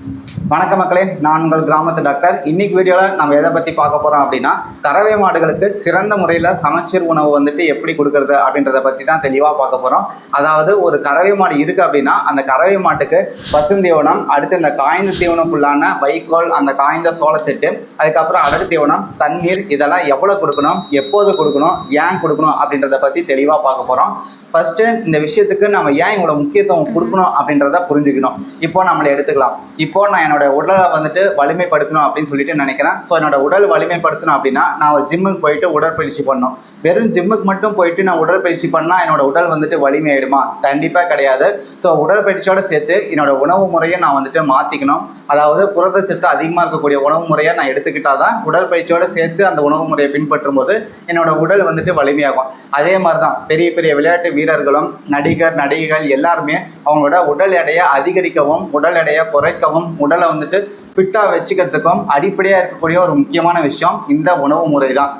Thank you. வணக்கம் மக்களே நான் உங்கள் கிராமத்து டாக்டர். இன்னைக்கு வீடியோவில் நம்ம எதை பற்றி பார்க்க போகிறோம் அப்படின்னா கறவை மாடுகளுக்கு சிறந்த முறையில் சமச்சீர் உணவு வந்துட்டு எப்படி கொடுக்கறது அப்படின்றத பற்றி தான் தெளிவாக பார்க்க போகிறோம் அதாவது ஒரு கறவை மாடு இருக்குது அப்படின்னா அந்த கறவை மாட்டுக்கு பசுந்தீவனம் அடுத்து இந்த காய்ந்த தீவனம் ஃபுல்லான வைக்கோல் அந்த காய்ந்த சோளத்திட்டு அதுக்கப்புறம் அடகு தீவனம் தண்ணீர் இதெல்லாம் எவ்வளோ கொடுக்கணும் எப்போது கொடுக்கணும் ஏன் கொடுக்கணும் அப்படின்றத பற்றி தெளிவாக பார்க்க போகிறோம் ஃபர்ஸ்ட் இந்த விஷயத்துக்கு நம்ம ஏன் இவ்வளோ முக்கியத்துவம் கொடுக்கணும் அப்படின்றத புரிஞ்சுக்கணும். இப்போ நம்மளை எடுத்துக்கலாம். இப்போ நான் என்னோட என்னோட உடலை வந்துட்டு வலிமைப்படுத்தணும் அப்படின்னு சொல்லிட்டு நினைக்கிறேன். ஸோ என்னோட உடல் வலிமைப்படுத்தணும் அப்படின்னா நான் ஒரு ஜிம்முக்கு போயிட்டு உடற்பயிற்சி பண்ணணும். வெறும் ஜிம்முக்கு மட்டும் போயிட்டு நான் உடற்பயிற்சி பண்ணால் என்னோட உடல் வந்துட்டு வலிமையாயிடுமா? கண்டிப்பாக கிடையாது. ஸோ உடற்பயிற்சியோட சேர்த்து என்னோட உணவு முறையை நான் வந்துட்டு மாற்றிக்கணும் அதாவது புரதச்சத்து அதிகமாக இருக்கக்கூடிய உணவு முறையை நான் எடுத்துக்கிட்டால் தான் உடற்பயிற்சியோட சேர்த்து அந்த உணவு முறையை பின்பற்றும் போது என்னோட உடல் வந்துட்டு வலிமையாகும். அதே மாதிரி தான் பெரிய பெரிய விளையாட்டு வீரர்களும் நடிகர் நடிகைகள் எல்லாருமே அவங்களோட உடல் எடையை அதிகரிக்கவும் உடல் எடையை குறைக்கவும் உடலை வந்துட்டு ஃபிட்டாக வச்சுக்கிறதுக்கும் அடிப்படையாக இருக்கக்கூடிய ஒரு முக்கியமான விஷயம் இந்த உணவு முறை தான்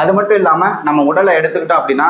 அது மட்டும் இல்லாமல் நம்ம உடலை எடுத்துக்கிட்டோம் அப்படின்னா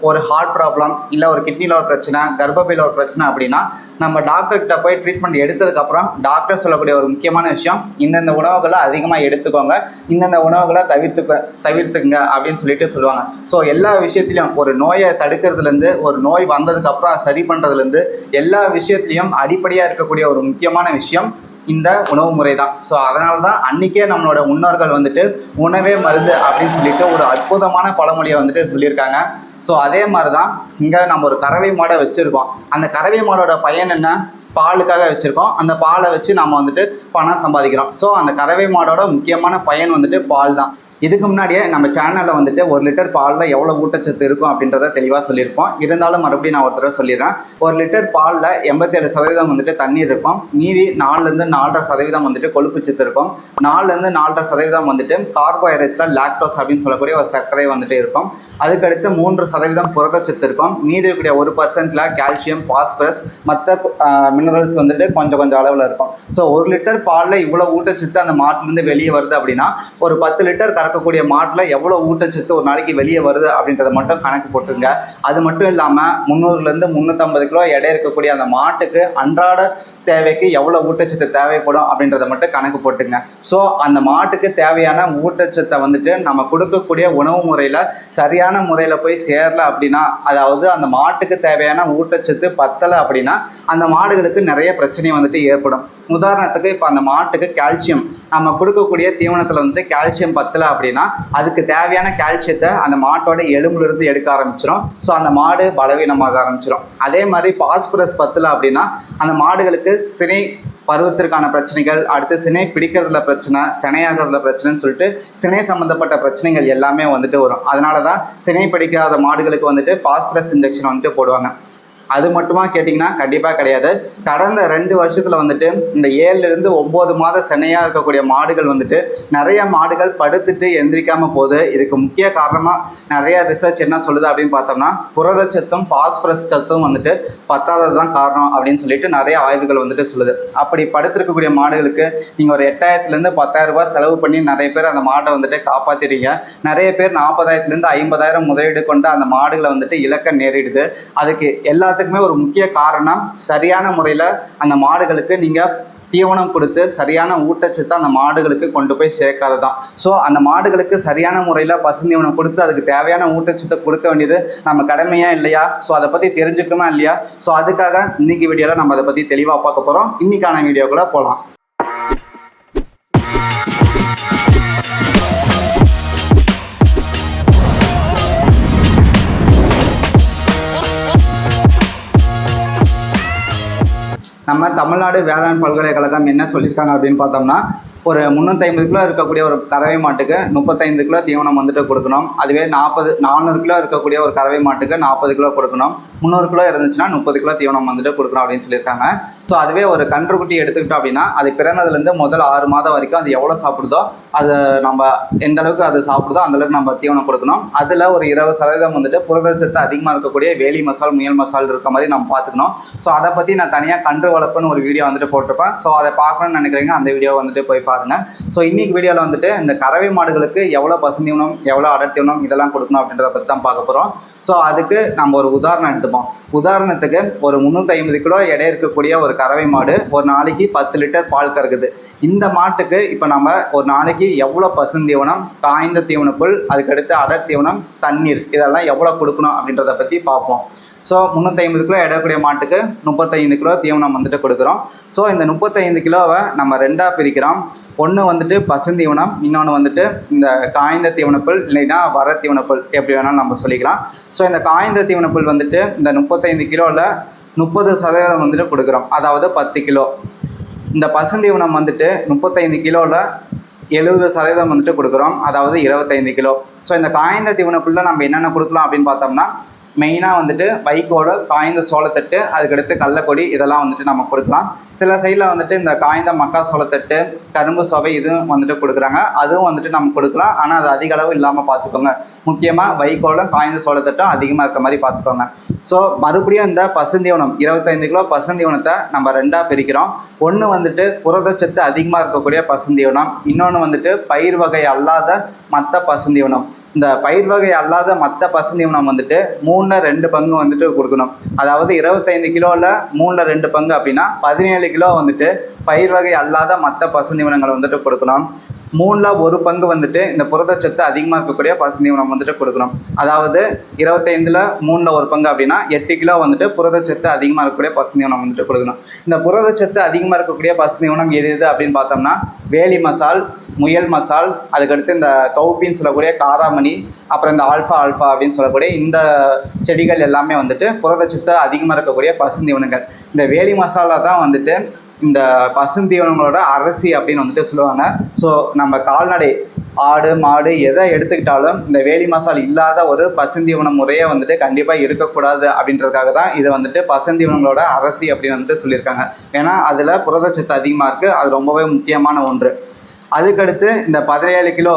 ஒரு ஹார்ட் ப்ராப்ளம் இல்லை ஒரு கிட்னியில் ஒரு பிரச்சனை கர்ப்பப்பையில் ஒரு பிரச்சனை அப்படின்னா நம்ம டாக்டர்கிட்ட போய் ட்ரீட்மெண்ட் எடுத்ததுக்கப்புறம் டாக்டர் சொல்லக்கூடிய ஒரு முக்கியமான விஷயம் இந்தந்த உணவுகளை அதிகமாக எடுத்துக்கோங்க இந்தந்த உணவுகளை தவிர்த்துக்க தவிர்த்துங்க அப்படின்னு சொல்லிட்டு சொல்லுவாங்க. ஸோ எல்லா விஷயத்துலையும் ஒரு நோயை தடுக்கிறதுலேருந்து ஒரு நோய் வந்ததுக்கப்புறம் அதை சரி பண்ணுறதுலேருந்து எல்லா விஷயத்துலையும் அடிப்படையாக இருக்கக்கூடிய ஒரு முக்கியமான விஷயம் இந்த உணவு முறை தான் ஸோ அதனால தான் அன்றைக்கே நம்மளோட முன்னோர்கள் வந்துட்டு உணவே மருந்து அப்படின்னு சொல்லிட்டு ஒரு அற்புதமான பழமொழியை வந்துட்டு சொல்லியிருக்காங்க. ஸோ அதே மாதிரி தான் இங்கே நம்ம ஒரு கறவை மாடை வச்சுருக்கோம். அந்த கறவை மாடோட பயன் என்ன? பாலுக்காக வச்சுருக்கோம். அந்த பாலை வச்சு நம்ம வந்துட்டு பணம் சம்பாதிக்கிறோம். ஸோ அந்த கறவை மாடோட முக்கியமான பயன் வந்துட்டு பால் தான் இதுக்கு முன்னாடியே நம்ம சேனலில் வந்துட்டு ஒரு லிட்டர் பாலில் எவ்வளோ ஊட்டச்சத்து இருக்கும் அப்படின்றத தெளிவாக சொல்லியிருப்போம். இருந்தாலும் மறுபடியும் நான் ஒரு தடவை சொல்லிடுறேன். ஒரு லிட்டர் பாலில் எண்பத்தேழு சதவீதம் வந்துட்டு தண்ணீர் இருக்கும். மீதி நாலுலேருந்து நாலரை சதவீதம் வந்துட்டு கொழுப்பு சத்து இருக்கும். நாலுலேருந்து நாலரை சதவீதம் வந்துட்டு கார்போஹைட்ரேட்ஸில் லாக்டோஸ் அப்படின்னு சொல்லக்கூடிய ஒரு சர்க்கரை வந்துட்டு இருக்கும். அதுக்கடுத்து மூன்று சதவீதம் புரதச்சத்து இருக்கும். மீதி இருக்கக்கூடிய ஒரு பர்சன்டில் கால்சியம் பாஸ்பரஸ் மற்ற மினரல்ஸ் வந்துட்டு கொஞ்சம் கொஞ்சம் அளவில் இருக்கும். ஸோ ஒரு லிட்டர் பாலில் இவ்வளோ ஊட்டச்சத்து அந்த மாட்டிலேருந்து வெளியே வருது அப்படின்னா ஒரு பத்து லிட்டர் கறக்கக்கூடிய மாட்டில் எவ்வளோ ஊட்டச்சத்து ஒரு நாளைக்கு வெளியே வருது அப்படின்றத மட்டும் கணக்கு போட்டுங்க அது மட்டும் இல்லாமல் முந்நூறுலேருந்து முந்நூற்றம்பது கிலோ எடை இருக்கக்கூடிய அந்த மாட்டுக்கு அன்றாட தேவைக்கு எவ்வளோ ஊட்டச்சத்து தேவைப்படும் அப்படின்றத மட்டும் கணக்கு போட்டுங்க ஸோ அந்த மாட்டுக்கு தேவையான ஊட்டச்சத்தை வந்துட்டு நம்ம கொடுக்கக்கூடிய உணவு முறையில் சரியான முறையில் போய் சேரல அப்படின்னா அதாவது அந்த மாட்டுக்கு தேவையான ஊட்டச்சத்து பத்தலை அப்படின்னா அந்த மாடுகளுக்கு நிறைய பிரச்சனை வந்துட்டு ஏற்படும். உதாரணத்துக்கு இப்போ அந்த மாட்டுக்கு கால்சியம் நம்ம கொடுக்கக்கூடிய தீவனத்தில் வந்துட்டு கால்சியம் பத்தலை அப்படின்னா அதுக்கு தேவையான கால்சியத்தை அந்த மாட்டோட எலும்புலேருந்து எடுக்க ஆரம்பிச்சிடும் ஸோ அந்த மாடு பலவீனமாக ஆரம்பிச்சிடும் அதே மாதிரி பாஸ்பரஸ் பத்தலை அப்படின்னா அந்த மாடுகளுக்கு சினை பருவத்திற்கான பிரச்சனைகள் அடுத்து சினை பிடிக்கிறதுல பிரச்சனை சினையாகிறதுல பிரச்சனைன்னு சொல்லிட்டு சினை சம்மந்தப்பட்ட பிரச்சனைகள் எல்லாமே வந்துட்டு வரும். அதனால தான் சினை பிடிக்காத மாடுகளுக்கு வந்துட்டு பாஸ்பரஸ் இன்ஜெக்ஷன் வந்துட்டு போடுவாங்க. அது மட்டுமா கேட்டிங்கன்னா கண்டிப்பாக கிடையாது. கடந்த ரெண்டு வருஷத்தில் வந்துட்டு இந்த ஏழுலேருந்து ஒம்பது மாத சென்னையாக இருக்கக்கூடிய மாடுகள் வந்துட்டு நிறைய மாடுகள் படுத்துட்டு எந்திரிக்காமல் போகுது. இதுக்கு முக்கிய காரணமாக நிறைய ரிசர்ச் என்ன சொல்லுது அப்படின்னு பார்த்தோம்னா புரதச்சத்தும் பாஸ்பரஸ் சத்தும் வந்துட்டு பத்தாதது தான் காரணம் அப்படின்னு சொல்லிட்டு நிறைய ஆய்வுகள் வந்துட்டு சொல்லுது. அப்படி படுத்திருக்கக்கூடிய மாடுகளுக்கு நீங்கள் ஒரு எட்டாயிரத்துலேருந்து பத்தாயிரம் ரூபாய் செலவு பண்ணி நிறைய பேர் அந்த மாட்டை வந்துட்டு காப்பாற்றிடுறீங்க நிறைய பேர் நாற்பதாயிரத்துலேருந்து ஐம்பதாயிரம் முதலீடு கொண்டு அந்த மாடுகளை வந்துட்டு இலக்கம் நேரிடுது. அதுக்கு எல்லா எல்லாத்துக்குமே ஒரு முக்கிய காரணம் சரியான முறையில் அந்த மாடுகளுக்கு நீங்கள் தீவனம் கொடுத்து சரியான ஊட்டச்சத்தை அந்த மாடுகளுக்கு கொண்டு போய் சேர்க்காது தான் ஸோ அந்த மாடுகளுக்கு சரியான முறையில் பசுந்தீவனம் கொடுத்து அதுக்கு தேவையான ஊட்டச்சத்தை கொடுக்க வேண்டியது நம்ம கடமையா இல்லையா? ஸோ அதை பற்றி தெரிஞ்சுக்கணுமா இல்லையா? ஸோ அதுக்காக இன்னைக்கு வீடியோவில் நம்ம அதை பற்றி தெளிவாக பார்க்க போகிறோம் இன்னைக்கான வீடியோக்குள்ளே போகலாம் தமிழ்நாடு வேளாண் பல்கலைக்கழகம் என்ன சொல்லியிருக்காங்க அப்படின்னு பார்த்தோம்னா ஒரு முந்நூற்றி ஐம்பது கிலோ இருக்கக்கூடிய ஒரு கறவை மாட்டுக்கு முப்பத்தைந்து கிலோ தீவனம் வந்துட்டு கொடுக்கணும். அதுவே நாற்பது நானூறு கிலோ இருக்கக்கூடிய ஒரு கறவை மாட்டுக்கு நாற்பது கிலோ கொடுக்கணும். முந்நூறு கிலோ இருந்துச்சுன்னா முப்பது கிலோ தீவனம் வந்துட்டு கொடுக்கணும் அப்படின்னு சொல்லியிருக்காங்க. ஸோ அதுவே ஒரு கன்றுக்குட்டி எடுத்துக்கிட்டோம் அப்படின்னா அது பிறந்ததுலேருந்து முதல் ஆறு மாதம் வரைக்கும் அது எவ்வளோ சாப்பிடுதோ அது நம்ம எந்த அளவுக்கு அது சாப்பிடுதோ அந்தளவுக்கு நம்ம தீவனம் கொடுக்கணும். அதில் ஒரு இருபது சதவீதம் வந்துட்டு புரதச்சத்து அதிகமாக இருக்கக்கூடிய வேலி மசால் முயல் மசால் இருக்க மாதிரி நம்ம பார்த்துக்கணும். ஸோ அதை பற்றி நான் தனியாக கன்று வளர்ப்புன்னு ஒரு வீடியோ வந்துட்டு போட்டிருப்பேன். ஸோ அதை பார்க்கணும்னு நினைக்கிறீங்க அந்த வீடியோ வந்துட்டு போய் பார்த்து பாருங்கள் ஸோ இன்னைக்கு வீடியோவில் வந்துட்டு இந்த கறவை மாடுகளுக்கு எவ்வளோ பசுந்தீவனம் எவ்வளோ அடர்த்தீவனம் இதெல்லாம் கொடுக்கணும் அப்படின்றத பற்றி தான் பார்க்க போகிறோம் ஸோ அதுக்கு நம்ம ஒரு உதாரணம் எடுத்துப்போம். உதாரணத்துக்கு ஒரு முந்நூற்றி ஐம்பது கிலோ எடை இருக்கக்கூடிய ஒரு கறவை மாடு ஒரு நாளைக்கு பத்து லிட்டர் பால் கறக்குது. இந்த மாட்டுக்கு இப்போ நம்ம ஒரு நாளைக்கு எவ்வளோ பசுந்தீவனம் காய்ந்த தீவனப்புல் அதுக்கடுத்து அடர் தீவனம் தண்ணீர் இதெல்லாம் எவ்வளோ கொடுக்கணும் அப்படின்றத பற்றி பார்ப்போம். ஸோ முந்நூற்றி ஐம்பது கிலோ இடக்கூடிய மாட்டுக்கு முப்பத்தைந்து கிலோ தீவனம் வந்துட்டு கொடுக்குறோம். ஸோ இந்த முப்பத்தைந்து கிலோவை நம்ம ரெண்டாக பிரிக்கிறோம். ஒன்று வந்துட்டு பசுந்தீவனம் இன்னொன்று வந்துட்டு இந்த காய்ந்த தீவனப்புல் இல்லைன்னா வர தீவனப்புல் எப்படி வேணாலும் நம்ம சொல்லிக்கலாம். ஸோ இந்த காய்ந்த தீவனப்புல் வந்துட்டு இந்த முப்பத்தைந்து கிலோவில் முப்பது சதவீதம் வந்துட்டு கொடுக்குறோம். அதாவது பத்து கிலோ. இந்த பசுந்தீவனம் வந்துட்டு முப்பத்தைந்து கிலோவில் எழுபது சதவீதம் வந்துட்டு கொடுக்குறோம். அதாவது இருபத்தைந்து கிலோ. ஸோ இந்த காய்ந்த தீவனப்புல்ல நம்ம என்னென்ன கொடுக்கலாம் அப்படின்னு பார்த்தோம்னா மெயினாக வந்துட்டு வைக்கோடு காய்ந்த சோளத்தட்டு அதுக்கடுத்து கடலக்கொடி இதெல்லாம் வந்துட்டு நம்ம கொடுக்கலாம். சில சைடில் வந்துட்டு இந்த காய்ந்த மக்கா சோளத்தட்டு கரும்பு சோவை இதுவும் வந்துட்டு கொடுக்குறாங்க. அதுவும் வந்துட்டு நம்ம கொடுக்கலாம். ஆனால் அது அதிக அளவு இல்லாமல் பார்த்துக்கோங்க. முக்கியமாக வைக்கோலும் காய்ந்த சோளத்தட்டும் அதிகமாக இருக்க மாதிரி பார்த்துக்கோங்க. ஸோ மறுபடியும் இந்த பசுந்தீவனம் இருபத்தைந்து கிலோ பசுந்தீவனத்தை நம்ம ரெண்டாக பிரிக்கிறோம். ஒன்று வந்துட்டு புரதச்சத்து அதிகமாக இருக்கக்கூடிய பசுந்தீவனம் இன்னொன்று வந்துட்டு பயிர் வகை அல்லாத மற்ற பசுந்தீவனம். இந்த பயிர் வகை அல்லாத மற்ற பசுந்தீவனம் வந்துட்டு மூணில் ரெண்டு பங்கு வந்துட்டு கொடுக்கணும். அதாவது இருபத்தைந்து கிலோவில் மூணில் ரெண்டு பங்கு அப்படின்னா பதினேழு கிலோ வந்துட்டு பயிர் வகை அல்லாத மற்ற பசுந்தீவனங்களை வந்துட்டு கொடுக்கணும். மூணில் ஒரு பங்கு வந்துட்டு இந்த புரதச்சத்து அதிகமாக இருக்கக்கூடிய பசுந்தீவனம் வந்துட்டு கொடுக்கணும். அதாவது இருபத்தைந்தில் மூணில் ஒரு பங்கு அப்படின்னா எட்டு கிலோ வந்துட்டு புரதச்சத்து அதிகமாக இருக்கக்கூடிய பசுந்தீவனம் வந்துட்டு கொடுக்கணும். இந்த புரதச்சத்து அதிகமாக இருக்கக்கூடிய பசுந்தீவனம் எது எது அப்படின்னு பார்த்தோம்னா வேலி மசால் முயல் மசால் அதுக்கடுத்து இந்த கவுப்பின்னு சொல்லக்கூடிய மணி அப்புறம் இந்த ஆல்ஃபா ஆல்ஃபா அப்படின்னு சொல்லக்கூடிய இந்த செடிகள் எல்லாமே வந்துட்டு புரதச்சத்து அதிகமாக இருக்கக்கூடிய பசுந்தீவனங்கள். இந்த வேலி மசாலா தான் வந்துட்டு இந்த பசுந்தீவனங்களோட அரசி அப்படின்னு வந்துட்டு சொல்லுவாங்க. ஸோ நம்ம கால்நடை ஆடு மாடு எதை எடுத்துக்கிட்டாலும் இந்த வேலி மசால் இல்லாத ஒரு பசுந்தீவன முறையே வந்துட்டு கண்டிப்பாக இருக்கக்கூடாது அப்படின்றதுக்காக தான் இது வந்துட்டு பசுந்தீவனங்களோட அரசி அப்படின்னு வந்துட்டு சொல்லியிருக்காங்க. ஏன்னா அதில் புரதச்சத்து அதிகமாக இருக்குது அது ரொம்பவே முக்கியமான ஒன்று. அதுக்கடுத்து இந்த பதினேழு கிலோ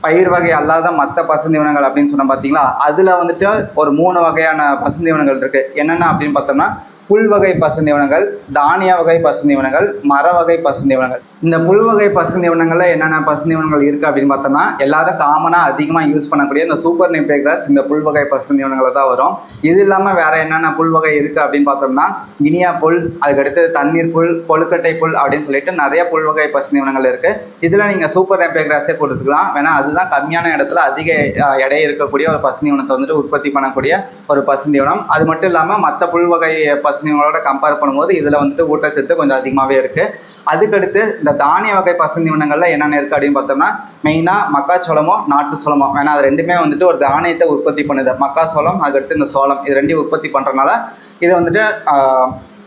பயிர் வகை அல்லாத மற்ற பசுந்தீவனங்கள் அப்படின்னு சொன்னால் பார்த்தீங்களா அதில் வந்துட்டு ஒரு மூணு வகையான பசுந்தீவனங்கள் இருக்குது என்னென்ன அப்படின்னு பார்த்தோம்னா புல் வகை பசுந்தீவனங்கள் தானிய வகை பசுந்தீவனங்கள் மர வகை பசுந்தீவனங்கள் இந்த புல் வகை பசுந்தீவனங்கள்ல என்னென்ன பசுந்தீவனங்கள் இருக்குது அப்படின்னு பார்த்தோம்னா எல்லாரும் காமனாக அதிகமாக யூஸ் பண்ணக்கூடிய இந்த சூப்பர் நெப்பேக்ராஸ் இந்த புல் வகை பசுந்தீவனங்களை தான் வரும். இது இல்லாமல் வேற என்னென்ன புல் வகை இருக்குது அப்படின்னு பார்த்தோம்னா கினியா புல் அதுக்கடுத்து தண்ணீர் புல் கொழுக்கட்டை புல் அப்படின்னு சொல்லிட்டு நிறைய புல் வகை பசுந்தீவனங்கள் இருக்குது இதில் நீங்கள் சூப்பர் நெப்பேக்ராஸே கொடுத்துக்கலாம். வேணா அதுதான் கம்மியான இடத்துல அதிக எடை இருக்கக்கூடிய ஒரு பசுந்தீவனத்தை வந்துட்டு உற்பத்தி பண்ணக்கூடிய ஒரு பசுந்தீவனம் அது மட்டும் இல்லாமல் மற்ற புல் வகை பசுந்தீவனங்களோட கம்பேர் பண்ணும்போது இதில் வந்துட்டு ஊட்டச்சத்து கொஞ்சம் அதிகமாகவே இருக்குது அதுக்கடுத்து இந்த தானிய வகை பசுந்தீவனங்கள்ல என்னென்ன இருக்குது அப்படின்னு பார்த்தோம்னா மெயினாக மக்காச்சோளமோ நாட்டு சோளமோ. ஏன்னா அது ரெண்டுமே வந்துட்டு ஒரு தானியத்தை உற்பத்தி பண்ணுது. மக்காச்சோளம் அதுக்கடுத்து இந்த சோளம். இது ரெண்டையும் உற்பத்தி பண்ணுறனால இது வந்துட்டு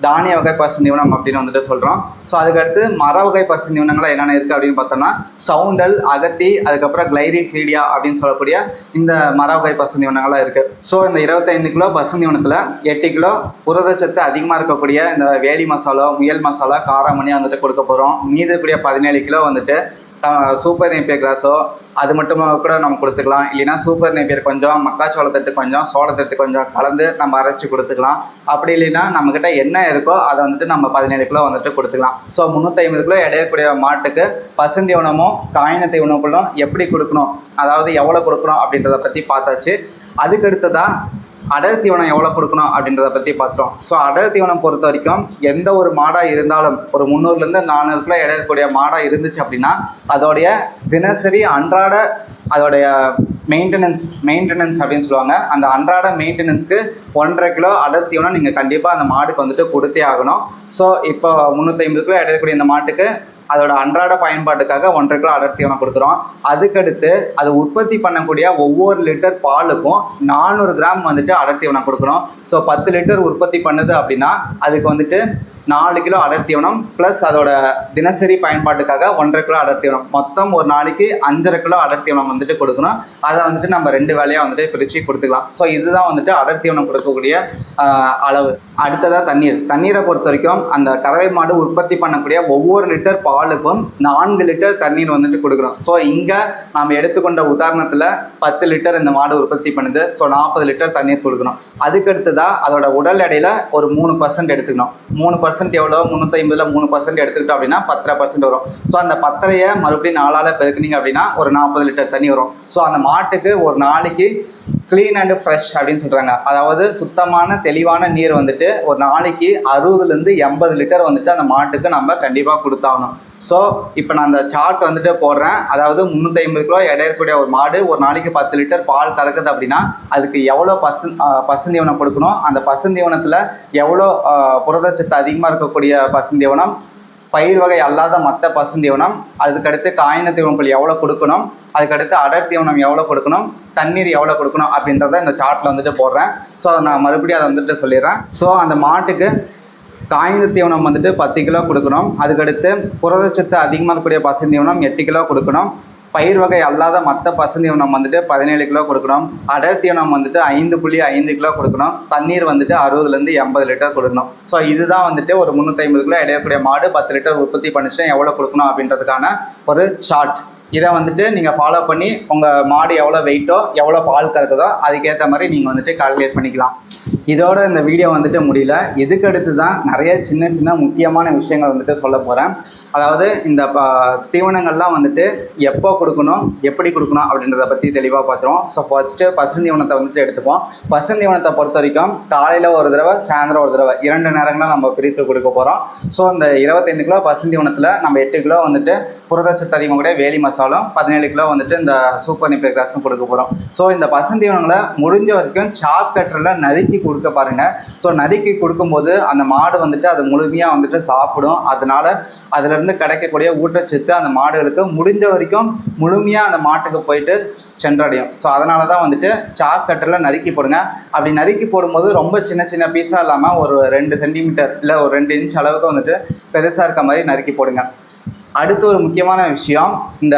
தானிய வகை பசு நிவனம் அப்படின்னு வந்துட்டு சொல்கிறோம் ஸோ அதுக்கடுத்து மர வகை பசுந்தீவனங்கள் என்னென்ன இருக்குது அப்படின்னு பார்த்தோம்னா சவுண்டல் அகத்தி அதுக்கப்புறம் கிளைரி சீடியா அப்படின்னு சொல்லக்கூடிய இந்த மர வகை பசுந்தீவனங்கள்லாம் இருக்குது ஸோ இந்த இருபத்தைந்து கிலோ பசுந்தீவனத்தில் எட்டு கிலோ புரதச்சத்து அதிகமாக இருக்கக்கூடிய இந்த வேலி மசாலா முயல் மசாலா காராமணி வந்துட்டு கொடுக்க போகிறோம் மீதி இருக்கக்கூடிய பதினேழு கிலோ வந்துட்டு சூப்பர் நேப்பியர் கிராஸோ அது மட்டும் கூட நம்ம கொடுத்துக்கலாம். இல்லைன்னா சூப்பர் நேப்பியர் கொஞ்சம் மக்காச்சோளத்தட்டு கொஞ்சம் சோளத்தட்டு கொஞ்சம் கலந்து நம்ம அரைச்சி கொடுத்துக்கலாம். அப்படி இல்லைன்னா நம்மக்கிட்ட என்ன இருக்கோ அதை வந்துட்டு நம்ம பதினேழு கிலோ வந்துட்டு கொடுத்துக்கலாம். ஸோ முந்நூற்றி ஐம்பது கிலோ எடையக்கூடிய மாட்டுக்கு பசுந்தி உணமும் காயினத்தை உணவுகளும் எப்படி கொடுக்கணும்? அதாவது எவ்வளோ கொடுக்கணும் அப்படின்றத பற்றி பார்த்தாச்சு. அதுக்கடுத்ததாக அடர் தீவனம் எவ்வளோ கொடுக்கணும் அப்படின்றத பற்றி பார்த்துருவோம் ஸோ அடர் தீவனம் பொறுத்த வரைக்கும் எந்த ஒரு மாடாக இருந்தாலும் ஒரு முந்நூறுலேருந்து நானூறு கிலோ எடை இருக்கக்கூடிய மாடாக இருந்துச்சு அப்படின்னா அதோடைய தினசரி அன்றாட அதோடைய மெயின்டெனன்ஸ் மெயின்டெனன்ஸ் அப்படின்னு சொல்லுவாங்க. அந்த அன்றாட மெயின்டெனன்ஸ்க்கு ஒன்றரை கிலோ அடர் தீவனம் நீங்கள் கண்டிப்பாக அந்த மாடுக்கு வந்துட்டு கொடுத்தே ஆகணும். ஸோ இப்போ முந்நூற்றி ஐம்பது கிலோ எடை இருக்கக்கூடிய இந்த மாட்டுக்கு அதோட அன்றாட பயன்பாட்டுக்காக ஒன்றரை கிலோ அடர் தீவனம் கொடுக்குறோம். அதுக்கடுத்து அது உற்பத்தி பண்ணக்கூடிய ஒவ்வொரு லிட்டர் பாலுக்கும் நானூறு கிராம் வந்துட்டு அடர் தீவனம் கொடுக்குறோம். ஸோ பத்து லிட்டர் உற்பத்தி பண்ணுது அப்படின்னா அதுக்கு வந்துட்டு நாலு கிலோ அடர் தீவனம் ப்ளஸ் அதோட தினசரி பயன்பாட்டுக்காக ஒன்றரை கிலோ அடர் தீவனம். மொத்தம் ஒரு நாளைக்கு அஞ்சரை கிலோ அடர் தீவனம் வந்துட்டு கொடுக்கணும். அதை வந்துட்டு நம்ம ரெண்டு வேலையாக வந்துட்டு பிரித்து கொடுத்துக்கலாம். ஸோ இதுதான் வந்துட்டு அடர் தீவனம் கொடுக்கக்கூடிய அளவு. அடுத்ததாக தண்ணீர். தண்ணீரை பொறுத்த வரைக்கும் அந்த கறவை மாடு உற்பத்தி பண்ணக்கூடிய ஒவ்வொரு லிட்டர் பாலுக்கும் நான்கு லிட்டர் தண்ணீர் வந்துட்டு கொடுக்குறோம் ஸோ இங்கே நாம் எடுத்துக்கொண்ட உதாரணத்தில் பத்து லிட்டர் இந்த மாடு உற்பத்தி பண்ணுது. ஸோ நாற்பது லிட்டர் தண்ணீர் கொடுக்கணும். அதுக்கடுத்ததாக அதோட உடல் எடையில் ஒரு மூணு பர்சன்ட் எடுத்துக்கணும். மூணு பர்சன்ட் எவ்வளோ? முந்நூற்றி ஐம்பதில் மூணு பர்சன்ட் எடுத்துக்கிட்டோம் அப்படின்னா பத்தரை பர்சன்ட் வரும். ஸோ அந்த பத்தரையை மறுபடியும் நாலால் பெருக்குனீங்க அப்படின்னா ஒரு நாற்பது லிட்டர் தண்ணி வரும். ஸோ அந்த மாட்டுக்கு ஒரு நாளைக்கு க்ளீன் அண்ட் ஃப்ரெஷ் அப்படின்னு சொல்கிறாங்க அதாவது சுத்தமான தெளிவான நீர் வந்துட்டு ஒரு நாளைக்கு அறுபதுலேருந்து எண்பது லிட்டர் வந்துட்டு அந்த மாட்டுக்கு நம்ம கண்டிப்பாக கொடுத்தாகணும். ஸோ இப்போ நான் அந்த சார்ட் வந்துட்டு போடுறேன். அதாவது முந்நூற்றி ஐம்பது கிலோ எடை இருக்கக்கூடிய ஒரு மாடு ஒரு நாளைக்கு பத்து லிட்டர் பால் கறக்குது அப்படின்னா அதுக்கு எவ்வளோ பசு பசுந்தீவனம் கொடுக்கணும்? அந்த பசுந்தீவனத்தில் எவ்வளோ புரதச்சத்து அதிகமாக இருக்கக்கூடிய பசுந்தீவனம்? பயிர் வகை அல்லாத மற்ற பசுந்தீவனம் அதுக்கடுத்து காயின தீவனங்கள் எவ்வளோ கொடுக்கணும் அதுக்கடுத்து அடர் தீவனம் எவ்வளோ கொடுக்கணும் தண்ணீர் எவ்வளோ கொடுக்கணும் அப்படின்றத இந்த சார்ட்டில் வந்துட்டு போடுறேன். ஸோ அதை நான் மறுபடியும் அதை வந்துட்டு சொல்லிடுறேன். ஸோ அந்த மாட்டுக்கு காய்ந்த தீவனம் வந்துட்டு பத்து கிலோ கொடுக்கணும். அதுக்கடுத்து புரதச்சத்து அதிகமாக இருக்கக்கூடிய பசுந்தீவனம் எட்டு கிலோ கொடுக்கணும். பயிர் வகை அல்லாத மற்ற பசுந்தீவனம் வந்துட்டு பதினேழு கிலோ கொடுக்கணும் அடர் தீவனம் வந்துட்டு ஐந்து புள்ளி ஐந்து கிலோ கொடுக்கணும் தண்ணீர் வந்துட்டு அறுபதுலேருந்து எண்பது லிட்டர் கொடுக்கணும். ஸோ இதுதான் வந்துட்டு ஒரு முந்நூற்றி ஐம்பது கிலோ இடையக்கூடிய மாடு பத்து லிட்டர் உற்பத்தி பண்ணிச்சுன்னா எவ்வளோ கொடுக்கணும் அப்படின்றதுக்கான ஒரு சார்ட் இதை வந்துட்டு நீங்கள் ஃபாலோ பண்ணி உங்கள் மாடு எவ்வளோ வெயிட்டோ எவ்வளோ பால் கறக்குதோ அதுக்கேற்ற மாதிரி நீங்கள் வந்துட்டு கால்குலேட் பண்ணிக்கலாம். இதோட இந்த வீடியோ வந்துட்டு முடியல. இதுக்கு அடுத்து தான் நிறைய சின்ன சின்ன முக்கியமான விஷயங்கள் வந்துட்டு சொல்ல போகிறேன் அதாவது இந்த ப தீவனங்கள்லாம் வந்துட்டு எப்போ கொடுக்கணும் எப்படி கொடுக்கணும் அப்படின்றத பற்றி தெளிவாக பார்த்துருவோம். ஸோ ஃபஸ்ட்டு பசுந்தீவனத்தை வந்துட்டு எடுத்துப்போம். பசுந்தீவனத்தை பொறுத்த வரைக்கும் காலையில் ஒரு தடவை சாயந்தரம் ஒரு தடவை இரண்டு நேரங்களும் நம்ம பிரித்து கொடுக்க போகிறோம் ஸோ இந்த இருபத்தைந்து கிலோ பசுந்தீவனத்தில் நம்ம எட்டு கிலோ வந்துட்டு புரதச்சத்து அதிகமாக கூட வேலி மசாலும் பதினேழு கிலோ வந்துட்டு இந்த சூப்பர் நிப்பர் கிராஸும் கொடுக்க போகிறோம் ஸோ இந்த பசுந்தீவனங்களை முடிஞ்ச வரைக்கும் சாப் கட்டரில் நறுக்கி கொடுக்க பாருங்கள் ஸோ நறுக்கி கொடுக்கும்போது அந்த மாடு வந்துட்டு அது முழுமையாக வந்துட்டு சாப்பிடும். அதனால அதிலிருந்து கிடைக்கக்கூடிய ஊட்டச்சத்து அந்த மாடுகளுக்கு முடிஞ்ச வரைக்கும் முழுமையாக அந்த மாட்டுக்கு போயிட்டு சென்றடையும். ஸோ அதனால தான் வந்துட்டு சாப் கட்டரில் நறுக்கி போடுங்க. அப்படி நறுக்கி போடும்போது ரொம்ப சின்ன சின்ன பீஸாக இல்லாமல் ஒரு ரெண்டு சென்டிமீட்டர் இல்லை ஒரு ரெண்டு இன்ச் அளவுக்கு வந்துட்டு பெருசாக இருக்க மாதிரி நறுக்கி போடுங்க. அடுத்து ஒரு முக்கியமான விஷயம் இந்த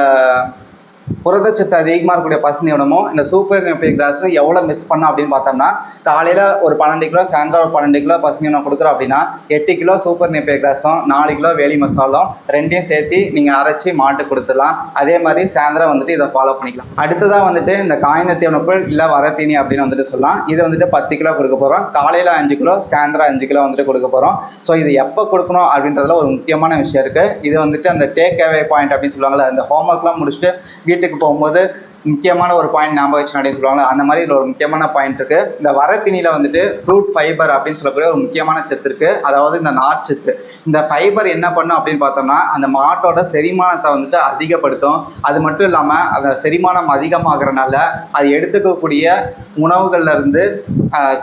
புரதச்சத்து அதிகமாக இருக்கக்கூடிய பசுந்தீவனமும் இந்த சூப்பர் நெப்பி கிராஸும் எவ்வளோ மிக்ஸ் பண்ணோம் அப்படின்னு பார்த்தோம்னா காலையில் ஒரு பன்னெண்டு கிலோ சாயந்தரம் ஒரு பன்னெண்டு கிலோ பசுந்தீவனம் கொடுக்குறோம் அப்படின்னா எட்டு கிலோ சூப்பர் நெப்பி கிராஸும் நாலு கிலோ வேலி மசாலும் ரெண்டையும் சேர்த்து நீங்கள் அரைச்சி மாட்டு கொடுத்துடலாம். அதே மாதிரி சாயந்தரம் வந்துட்டு இதை ஃபாலோ பண்ணிக்கலாம். அடுத்ததாக வந்துட்டு இந்த காய்ந்த தீவனப்புள் இல்லை வரத்தீனி அப்படின்னு வந்துட்டு சொல்லலாம். இது வந்துட்டு பத்து கிலோ கொடுக்க போகிறோம் காலையில் அஞ்சு கிலோ சாயந்தரம் அஞ்சு கிலோ வந்துட்டு கொடுக்க போகிறோம் ஸோ இது எப்போ கொடுக்கணும் அப்படின்றதுல ஒரு முக்கியமான விஷயம் இருக்குது இது வந்துட்டு அந்த டேக் அவே பாயிண்ட் அப்படின்னு சொல்லுவாங்கல்ல அந்த ஹோம்ஒர்க்லாம் முடிச்சுட்டு வீட்டுக்கு போகும்போது முக்கியமான ஒரு பாயிண்ட் ஞாபகம் வச்சு அப்படின்னு சொல்லுவாங்க அந்த மாதிரி இதில் ஒரு முக்கியமான பாயிண்ட் இருக்கு. இந்த வரத்தினியில் வந்துட்டு ஃப்ரூட் ஃபைபர் அப்படின்னு சொல்லக்கூடிய ஒரு முக்கியமான சத்து இருக்கு. அதாவது இந்த நார் சத்து. இந்த ஃபைபர் என்ன பண்ணும் அப்படின்னு பார்த்தோம்னா அந்த மாட்டோட செரிமானத்தை வந்துட்டு அதிகப்படுத்தும். அது மட்டும் இல்லாமல் அந்த செரிமானம் அதிகமாகறனால அது எடுத்துக்கக்கூடிய உணவுகள்ல இருந்து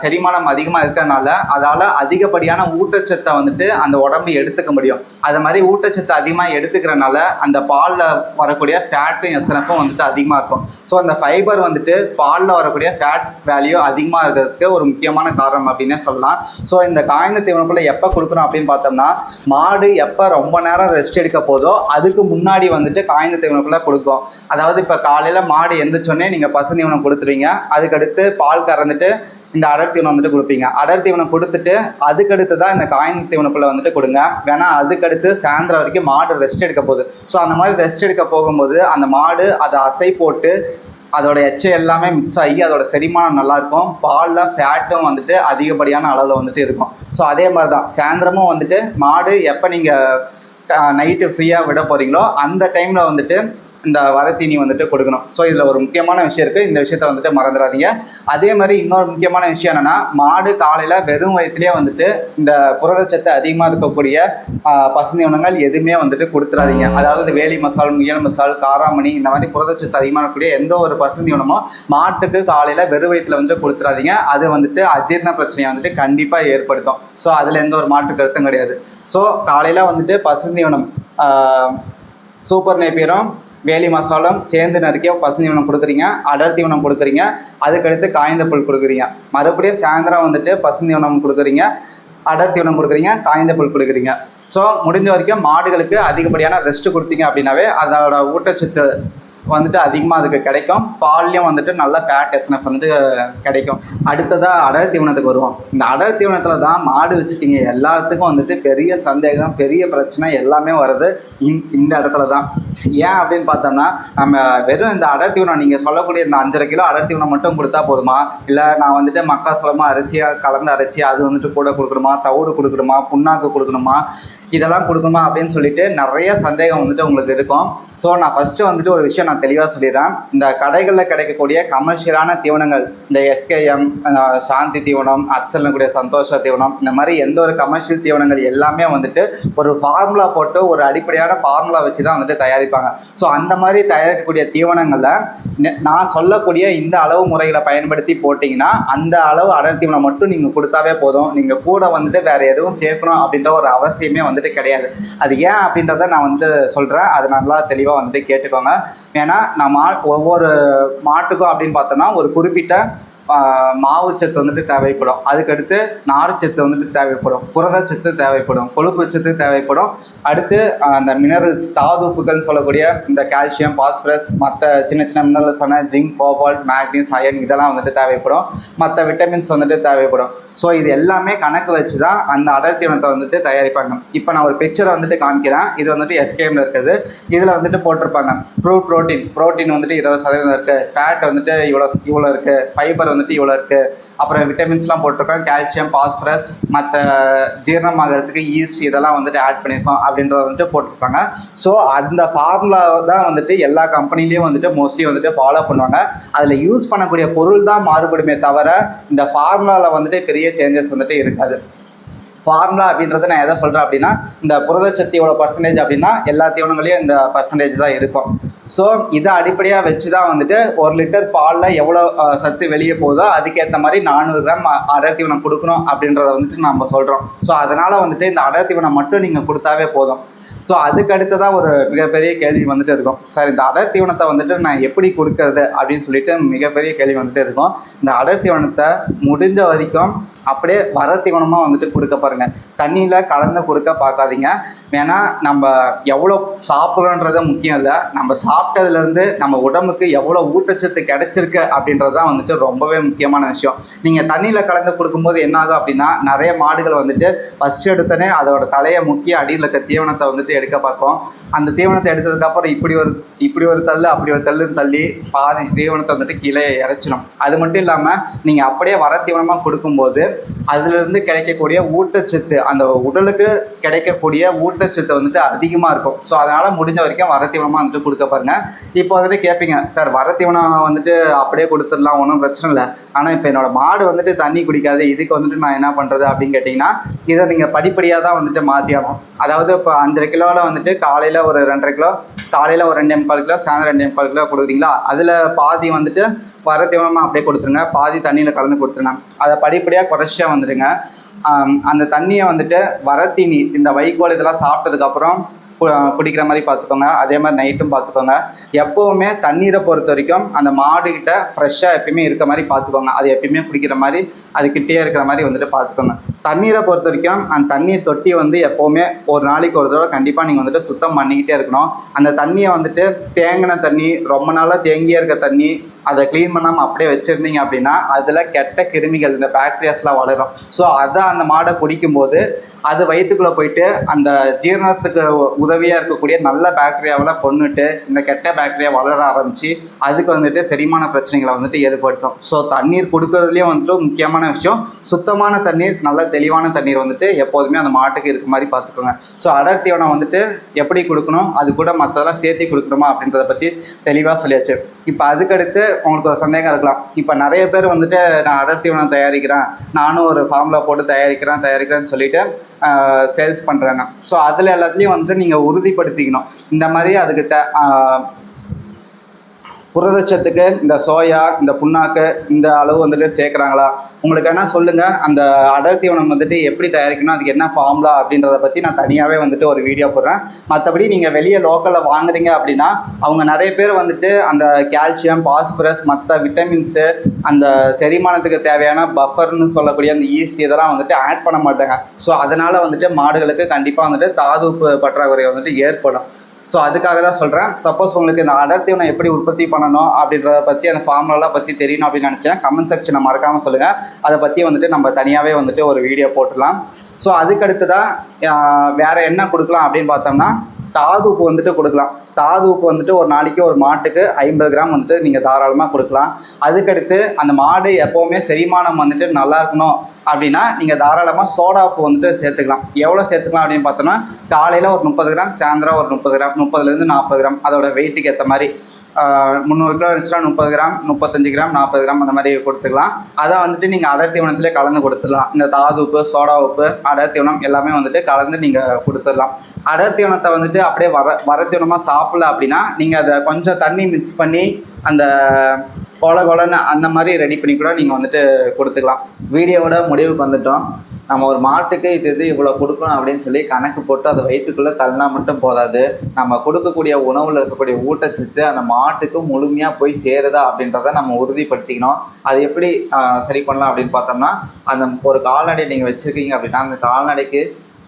செரிமானம் அதிகமாக இருக்கிறனால அதால் அதிகப்படியான ஊட்டச்சத்தை வந்துட்டு அந்த உடம்பு எடுத்துக்க முடியும். அது மாதிரி ஊட்டச்சத்தை அதிகமாக எடுத்துக்கிறனால அந்த பாலில் வரக்கூடிய ஃபேட்டும் எஸ்என்எஃப்பும் வந்துட்டு அதிகமாக இருக்கும். ஸோ அந்த ஃபைபர் வந்துட்டு பாலில் வரக்கூடிய ஃபேட் வேல்யூ அதிகமாக இருக்கிறதுக்கு ஒரு முக்கியமான காரணம் அப்படின்னே சொல்லலாம். ஸோ இந்த காய்ந்த தீவனக்குள்ள எப்போ கொடுக்குறோம் அப்படின்னு பார்த்தோம்னா மாடு எப்போ ரொம்ப நேரம் ரெஸ்ட் எடுக்க போதோ அதுக்கு முன்னாடி வந்துட்டு காய்ந்த தீவனக்குள்ள கொடுக்கும். அதாவது இப்போ காலையில் மாடு எந்திரிச்சோடனே நீங்கள் பசு தீவனம் கொடுத்துருவீங்க. அதுக்கடுத்து பால் கறந்துட்டு இந்த அடர் தீவனம் வந்துட்டு கொடுப்பீங்க. அடர் தீவனம் கொடுத்துட்டு அதுக்கடுத்து தான் இந்த காயின் தீவனக்குள்ள வந்துட்டு கொடுங்க. வேணா அதுக்கடுத்து சாயந்தரம் வரைக்கும் மாடு ரெஸ்ட் எடுக்க போகுது. ஸோ அந்த மாதிரி ரெஸ்ட் எடுக்க போகும்போது அந்த மாடு அதை அசை போட்டு அதோட எச்சை எல்லாமே மிக்ஸ் ஆகி அதோட செரிமானம் நல்லாயிருக்கும் பாலில் ஃபேட்டும் வந்துட்டு அதிகப்படியான அளவில் வந்துட்டு இருக்கும். ஸோ அதே மாதிரி தான் சாயந்தரமும் வந்துட்டு மாடு எப்போ நீங்கள் நைட்டு ஃப்ரீயாக விட போகிறீங்களோ அந்த டைமில் வந்துட்டு இந்த வரத்தீனி வந்துட்டு கொடுக்கணும். ஸோ இதில் ஒரு முக்கியமான விஷயம் இருக்குது இந்த விஷயத்த வந்துட்டு மறந்துடாதீங்க. அதே மாதிரி இன்னொரு முக்கியமான விஷயம் என்னென்னா மாடு காலையில் வெறும் வயிற்றுலேயே வந்துட்டு இந்த புரதச்சத்து அதிகமாக இருக்கக்கூடிய ஆஹ், பசுந்தீவனங்கள் எதுவுமே வந்துட்டு கொடுத்துறாதீங்க அதாவது வேலி மசால் முயல் மசால் காராமணி இந்த மாதிரி புரதச்சத்து அதிகமாக இருக்கக்கூடிய எந்த ஒரு பசுந்தீவனமும் மாட்டுக்கு காலையில் வெறும் வயிற்றுல வந்துட்டு கொடுத்துறாதீங்க அது வந்துட்டு அஜீரண பிரச்சனையை வந்துட்டு கண்டிப்பாக ஏற்படுத்தும். ஸோ அதில் எந்த ஒரு மாற்று கருத்தும் கிடையாது. ஸோ காலையில் வந்துட்டு பசுந்தீவனம் ஆஹ், சூப்பர் நேப்பியரும் வேலி மசாலம் சேர்ந்து நறுக்கிய தீவனம் கொடுக்குறீங்க அடர் தீவனம் கொடுக்குறீங்க அதுக்கடுத்து காய்ந்த புல் கொடுக்குறீங்க. மறுபடியும் சாயந்தரம் வந்துட்டு பசுந்தீவனம் கொடுக்குறீங்க அடர் தீவனம் கொடுக்குறீங்க காய்ந்த புல் கொடுக்குறீங்க. ஸோ முடிஞ்ச வரைக்கும் மாடுகளுக்கு அதிகப்படியான ரெஸ்ட் கொடுத்தீங்க அப்படின்னாவே அதோட ஊட்டச்சத்து வந்துட்டு அதிகமாக அதுக்கு கிடைக்கும். பால்லையும் வந்துட்டு நல்ல ஃபேட் எஸ்என்எஃப் வந்துட்டு கிடைக்கும். அடுத்ததாக அடர் தீவனத்துக்கு வருவோம். இந்த அடர் தீவனத்தில் தான் மாடு வச்சுட்டீங்க எல்லாத்துக்கும் வந்துட்டு பெரிய சந்தேகம் பெரிய பிரச்சனை எல்லாமே வருது இந் இந்த இடத்துல தான். ஏன் அப்படின்னு பார்த்தோம்னா நம்ம வெறும் இந்த அடர் தீவனம் நீங்கள் சொல்லக்கூடிய இந்த அஞ்சரை கிலோ அடர் தீவனம் மட்டும் கொடுத்தா போதுமா? இல்லை நான் வந்துட்டு மக்காசோளமாக அரிசியாக கலந்து அரைச்சி அது வந்துட்டு கூட கொடுக்கணுமா? தவிடு கொடுக்கணுமா? புண்ணாக்கு கொடுக்கணுமா? இதெல்லாம் கொடுக்கணுமா அப்படின்னு சொல்லிட்டு நிறைய சந்தேகம் வந்துட்டு உங்களுக்கு இருக்கும். ஸோ நான் ஃபஸ்ட்டு வந்துட்டு ஒரு விஷயம் நான் தெளிவாக சொல்லிடுறேன். இந்த கடைகளில் கிடைக்கக்கூடிய கமர்ஷியலான தீவனங்கள் இந்த எஸ்கேஎம் சாந்தி தீவனம் அச்சல்னு கூடிய சந்தோஷ தீவனம் இந்த மாதிரி எந்த ஒரு கமர்ஷியல் தீவனங்கள் எல்லாமே வந்துட்டு ஒரு ஃபார்முலா போட்டு ஒரு அடிப்படையான ஃபார்முலா வச்சு தான் வந்துட்டு தயாரிப்பாங்க. ஸோ அந்த மாதிரி தயாரிக்கக்கூடிய தீவனங்களில் நான் சொல்லக்கூடிய இந்த அளவு முறைகளை பயன்படுத்தி போட்டிங்கன்னா அந்த அளவு அடர் தீவனம் மட்டும் நீங்கள் கொடுத்தாவே போதும். நீங்கள் கூட வந்துட்டு வேறு எதுவும் சேர்க்கணும் அப்படின்ற ஒரு அவசியமே வந்துட்டு கிடையாது. அது ஏன் அப்படின்றத நான் வந்து சொல்கிறேன் அது நல்லா தெளிவாக வந்துட்டு கேட்டுக்கோங்க. ஏன்னா நான் மா ஒவ்வொரு மாட்டுக்கும் அப்படின்னு பார்த்தோன்னா ஒரு குறிப்பிட்ட மாவுச்சத்து வந்துட்டு தேவைப்படும். அதுக்கடுத்து நார்ச்சத்து வந்துட்டு தேவைப்படும். புரதச்சத்து தேவைப்படும். கொழுப்பு சத்து தேவைப்படும். அடுத்து அந்த மினரல்ஸ் தாதுப்புகள்னு சொல்லக்கூடிய இந்த கால்சியம் பாஸ்பரஸ் மற்ற சின்ன சின்ன மினரல்ஸான ஜிங்க் கோபால்ட் மேக்னீஸ் அயன் இதெல்லாம் வந்துட்டு தேவைப்படும். மற்ற விட்டமின்ஸ் வந்துட்டு தேவைப்படும். ஸோ இது எல்லாமே கணக்கு வச்சு தான் அந்த அடர் தீவனத்தை வந்துட்டு தயாரிப்பாங்க. இப்போ நான் ஒரு பிக்சரை வந்துட்டு காமிக்கிறேன். இது வந்துட்டு எஸ்கேமில் இருக்குது. இதில் வந்துட்டு போட்டிருப்பாங்க. ப்ரூ ப்ரோட்டீன் ப்ரோட்டீன் வந்துட்டு இருபது சதவீதம் இருக்குது ஃபேட் வந்துட்டு இவ்வளோ இவ்வளோ இருக்குது ஃபைபர் வந்துட்டு இவ்வளோ இருக்குது அப்புறம் விட்டமின்ஸ்லாம் போட்டிருக்கோம். கால்சியம் பாஸ்பரஸ் மற்ற ஜீரணமாகறதுக்கு ஈஸ்ட் இதெல்லாம் வந்துட்டு ஆட் பண்ணியிருக்கோம் அப்படின்றத வந்துட்டு போட்டிருப்பாங்க. ஸோ அந்த ஃபார்முலா தான் வந்துட்டு எல்லா கம்பெனிலையும் வந்துட்டு மோஸ்ட்லி வந்துட்டு ஃபாலோ பண்ணுவாங்க. அதில் யூஸ் பண்ணக்கூடிய பொருள் தான் மாறுபடுமே தவிர இந்த ஃபார்முலாவில் வந்துட்டு பெரிய சேஞ்சஸ் வந்துட்டு இருக்காது. ஃபார்முலா அப்படின்றத நான் எதை சொல்கிறேன் அப்படின்னா இந்த புரதச்சத்து எவ்வளோ பர்சன்டேஜ் அப்படின்னா எல்லா தீவனங்களையும் இந்த பர்சன்டேஜ் தான் இருக்கும். ஸோ இதை அடிப்படையாக வச்சு தான் வந்துட்டு ஒரு லிட்டர் பாலில் எவ்வளோ சத்து வெளியே போகுதோ அதுக்கேற்ற மாதிரி நானூறு கிராம் அடர் தீவனம் கொடுக்கணும் அப்படின்றத வந்துட்டு நம்ம சொல்கிறோம் ஸோ அதனால் வந்துட்டு இந்த அடர் தீவனம் மட்டும் நீங்கள் கொடுத்தாவே போதும். ஸோ அதுக்கு அடுத்ததான் ஒரு மிகப்பெரிய கேள்வி வந்துட்டு இருக்கும். சார் இந்த அடர் தீவனத்தை வந்துட்டு நான் எப்படி கொடுக்கறது அப்படின்னு சொல்லிட்டு மிகப்பெரிய கேள்வி வந்துட்டு இருக்கும். இந்த அடர் தீவனத்தை முடிஞ்ச வரைக்கும் அப்படியே வர தீவனமாக வந்துட்டு கொடுக்க பாருங்க. தண்ணியில் கலந்து கொடுக்க பார்க்காதீங்க. ஏன்னா நம்ம எவ்வளோ சாப்பிட்றோன்றது முக்கியம் இல்லை. நம்ம சாப்பிட்டதுலேருந்து நம்ம உடம்புக்கு எவ்வளோ ஊட்டச்சத்து கிடைச்சிருக்கு அப்படின்றது தான் வந்துட்டு ரொம்பவே முக்கியமான விஷயம். நீங்கள் தண்ணியில் கலந்து கொடுக்கும்போது என்ன ஆகும் அப்படின்னா நிறைய மாடுகள் வந்துட்டு ஃபஸ்ட் எடுத்தோடனே அதோட தலையை முக்கிய அடியில் இருக்க தீவனத்தை வந்துட்டு எடுக்க பார்க்கும் அந்த தீவனத்தை எடுத்ததுக்கப்புறம் இப்படி ஒரு இப்படி ஒரு தள்ளு அப்படி ஒரு தள்ளுன்னு தள்ளி பாதி தீவனத்தை வந்துட்டு கீழே இறைச்சிடும் அது மட்டும் இல்லாமல் நீங்கள் அப்படியே வர தீவனமாக கொடுக்கும்போது அதுலேருந்து கிடைக்கக்கூடிய ஊட்டச்சத்து அந்த உடலுக்கு கிடைக்கக்கூடிய ஊட்டச்சத்து வந்துட்டு அதிகமாக இருக்கும். ஸோ அதனால் முடிஞ்ச வரைக்கும் வர தீவனமாக வந்துட்டு கொடுக்க பாருங்கள் இப்போ வந்துட்டு கேட்பீங்க சார் வர தீவனம் வந்துட்டு அப்படியே கொடுத்துடலாம் ஒன்றும் பிரச்சனை இல்லை. ஆனால் இப்போ என்னோடய மாடு வந்துட்டு தண்ணி குடிக்காது. இதுக்கு வந்துட்டு நான் என்ன பண்ணுறது அப்படின்னு கேட்டிங்கன்னா இதை நீங்கள் படிப்படியாக தான் வந்துட்டு மாற்றி அதாவது இப்போ அஞ்சரை கிலோவில் வந்துட்டு காலையில் ஒரு ரெண்டரை கிலோ காலையில் ஒரு ரெண்டே முக்கால் கிலோ சாயந்தரம் ரெண்டே முக்கால் கிலோ கொடுக்குறீங்களா? அதில் பாதி வந்துட்டு வர தீவனமாக அப்படியே கொடுத்துருங்க. பாதி தண்ணியில் கலந்து கொடுத்துருங்க. அதை படிப்படியாக குறைச்சியா வந்துடுங்க. அந்த தண்ணியை வந்துட்டு வரத்தீனி இந்த வைக்கோல் இதெல்லாம் சாப்பிட்டதுக்கப்புறம் குடிக்கிற மாதிரி பார்த்துக்கோங்க. அதே மாதிரி நைட்டும் பார்த்துக்கோங்க. எப்போவுமே தண்ணீரை பொறுத்த வரைக்கும் அந்த மாடுகிட்ட ஃப்ரெஷ்ஷாக எப்பயுமே இருக்க மாதிரி பார்த்துக்கோங்க. அது எப்பயுமே குடிக்கிற மாதிரி அது கிட்டே இருக்கிற மாதிரி வந்துட்டு பார்த்துக்கோங்க. தண்ணீரை பொறுத்த வரைக்கும் அந்த தண்ணீர் தொட்டி வந்து எப்போவுமே ஒரு நாளைக்கு ஒரு தடவை கண்டிப்பாக நீங்கள் வந்துட்டு சுத்தம் பண்ணிக்கிட்டே இருக்கணும். அந்த தண்ணியை வந்துட்டு தேங்கின தண்ணி ரொம்ப நாளாக தேங்கியே இருக்க தண்ணி அதை க்ளீன் பண்ணாமல் அப்படியே வச்சுருந்தீங்க அப்படின்னா அதில் கெட்ட கிருமிகள் இந்த பாக்டீரியாஸ்லாம் வளரும். ஸோ அதை அந்த மாடை குடிக்கும்போது அது வயிற்றுக்குள்ளே போயிட்டு அந்த ஜீரணத்துக்கு உதவியாக இருக்கக்கூடிய நல்ல பாக்டீரியாவெல்லாம் கொன்னுட்டு இந்த கெட்ட பாக்டீரியா வளர ஆரம்பித்து அதுக்கு வந்துட்டு செரிமான பிரச்சனைகளை வந்துட்டு ஏற்படுத்தும். ஸோ தண்ணீர் கொடுக்கறதுலேயும் வந்துட்டு முக்கியமான விஷயம். சுத்தமான தண்ணீர் நல்ல தெளிவான தண்ணீர் வந்துட்டு எப்போதுமே அந்த மாட்டுக்கு இருக்க மாதிரி பார்த்துக்கோங்க. ஸோ அடர் தீவனம் வந்துட்டு எப்படி கொடுக்கணும்? அது கூட மற்றதெல்லாம் சேர்த்து கொடுக்கணுமா அப்படின்றத பற்றி தெளிவாக சொல்லியாச்சு. இப்போ அதுக்கடுத்து உங்களுக்கு ஒரு சந்தேகம் இருக்கலாம். இப்போ நிறைய பேர் வந்துட்டு நான் அடர் தீவனம் தயாரிக்கிறேன். நானும் ஒரு ஃபார்மில் போட்டு தயாரிக்கிறேன் தயாரிக்கிறேன்னு சொல்லிட்டு சேல்ஸ் பண்ணுறாங்க ஸோ அதில் எல்லாத்துலேயும் வந்துட்டு நீங்கள் உறுதிப்படுத்திக்கணும். இந்த மாதிரி அதுக்கு த புரதச்சத்துக்கு இந்த சோயா இந்த புண்ணாக்கு இந்த அளவு வந்துட்டு சேர்க்குறாங்களா? உங்களுக்கு என்ன சொல்லுங்கள் அந்த அடர் தீவனம் வந்துட்டு எப்படி தயாரிக்கணும் அதுக்கு என்ன ஃபார்முலா அப்படின்றத பற்றி நான் தனியாகவே வந்துட்டு ஒரு வீடியோ போடுறேன். மற்றபடி நீங்கள் வெளியே லோக்கலில் வாங்குறீங்க அப்படின்னா அவங்க நிறைய பேர் வந்துட்டு அந்த கால்சியம் பாஸ்பரஸ் மற்ற விட்டமின்ஸு அந்த செரிமானத்துக்கு தேவையான பஃபர்னு சொல்லக்கூடிய அந்த ஈஸ்ட் இதெல்லாம் வந்துட்டு ஆட் பண்ண மாட்டாங்க. ஸோ அதனால் வந்துட்டு மாடுகளுக்கு கண்டிப்பாக வந்துட்டு தாதுப்பு பற்றாக்குறை வந்துட்டு ஏற்படும். ஸோ அதுக்காக தான் சொல்கிறேன் சப்போஸ் உங்களுக்கு இந்த அடர் தீவனம் எப்படி உற்பத்தி பண்ணணும் அப்படின்றத பற்றி அந்த ஃபார்முலாலாம் பற்றி தெரியணும் அப்படின்னு நினச்சேன் கமெண்ட் செக்ஷனை மறக்காமல் சொல்லுங்கள் அதை பற்றி வந்துட்டு நம்ம தனியாகவே வந்துட்டு ஒரு வீடியோ போட்டுடலாம். ஸோ அதுக்கடுத்து தான் வேறு என்ன கொடுக்கலாம் அப்படின்னு பார்த்தோம்னா தாது உப்பு வந்துட்டு கொடுக்கலாம். தாது உப்பு வந்துட்டு ஒரு நாளைக்கு ஒரு மாட்டுக்கு ஐம்பது கிராம் வந்துட்டு நீங்கள் தாராளமாக கொடுக்கலாம். அதுக்கடுத்து அந்த மாடு எப்போவுமே செரிமானம் வந்துட்டு நல்லா இருக்கணும் அப்படின்னா நீங்கள் தாராளமாக சோடா உப்பு வந்துட்டு சேர்த்துக்கலாம். எவ்வளோ சேர்த்துக்கலாம் அப்படின்னு பார்த்தோன்னா காலையில் ஒரு முப்பது கிராம் சாயந்தரம் ஒரு முப்பது கிராம் முப்பதுலேருந்து நாற்பது கிராம் அதோட வெயிட்டுக்கு ஏற்ற மாதிரி. முந்நூறு கிலோ இருந்துச்சுன்னா முப்பது கிராம் முப்பத்தஞ்சு கிராம் நாற்பது கிராம் அந்த மாதிரி கொடுத்துக்கலாம். அதை வந்துட்டு நீங்கள் அடர் தீவனத்திலே கலந்து கொடுத்துடலாம். இந்த தாது உப்பு சோடா உப்பு அடர் தீவனம் எல்லாமே வந்துட்டு கலந்து நீங்கள் கொடுத்துடலாம். அடர் தீவனத்தை வந்துட்டு அப்படியே வர வர தீவனமாக சாப்பிடல அப்படின்னா நீங்கள் அதை கொஞ்சம் தண்ணி மிக்ஸ் பண்ணி அந்த கொல கொலன்னு அந்த மாதிரி ரெடி பண்ணி கூட நீங்கள் வந்துட்டு கொடுத்துக்கலாம். வீடியோவோட முடிவுக்கு வந்துட்டோம். நம்ம ஒரு மாட்டுக்கு இது இது இவ்வளோ கொடுக்கணும் அப்படின்னு சொல்லி கணக்கு போட்டு அதை வயிற்றுக்குள்ளே தள்ளினா மட்டும் போதாது. நம்ம கொடுக்கக்கூடிய உணவில் இருக்கக்கூடிய ஊட்டச்சத்து அந்த மாட்டுக்கு முழுமையாக போய் சேருதா அப்படின்றத நம்ம உறுதிப்படுத்திக்கணும். அது எப்படி சரி பண்ணலாம் அப்படின்னு பார்த்தோம்னா அந்த ஒரு கால்நடை நீங்கள் வச்சுருக்கீங்க அப்படின்னா அந்த கால்நடைக்கு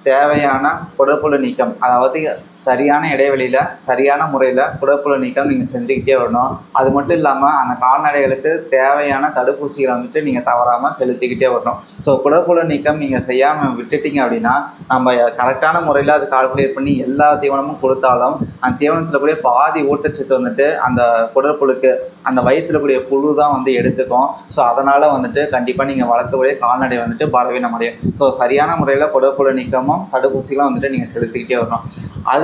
தேவையான குடற்புழு நீக்கம் அதாவது சரியான இடைவெளியில் சரியான முறையில் குடப்புழு நீக்கம் நீங்கள் செஞ்சுக்கிட்டே வரணும். அது மட்டும் இல்லாமல் அந்த கால்நடைகளுக்கு தேவையான தடுப்பூசிகளை வந்துட்டு நீங்கள் தவறாமல் செலுத்திக்கிட்டே வரணும். ஸோ குடப்புழு நீக்கம் நீங்கள் செய்யாமல் விட்டுட்டீங்க அப்படின்னா நம்ம கரெக்டான முறையில் அது கால்குலேட் பண்ணி எல்லா தீவனமும் கொடுத்தாலும் அந்த தீவனத்தில் கூட பாதி ஊட்டச்சத்து வந்துட்டு அந்த குடற்புழுக்கு அந்த வயிற்றில் கூடிய புழு தான் வந்து எடுத்துக்கும். ஸோ அதனால் வந்துட்டு கண்டிப்பாக நீங்கள் வளர்த்தக்கூடிய கால்நடை வந்துட்டு பலவீனம் அடையும் ஸோ சரியான முறையில் குடற்புழு நீக்கமும் தடுப்பூசிகளும் வந்துட்டு நீங்கள் செலுத்திக்கிட்டே வரணும்.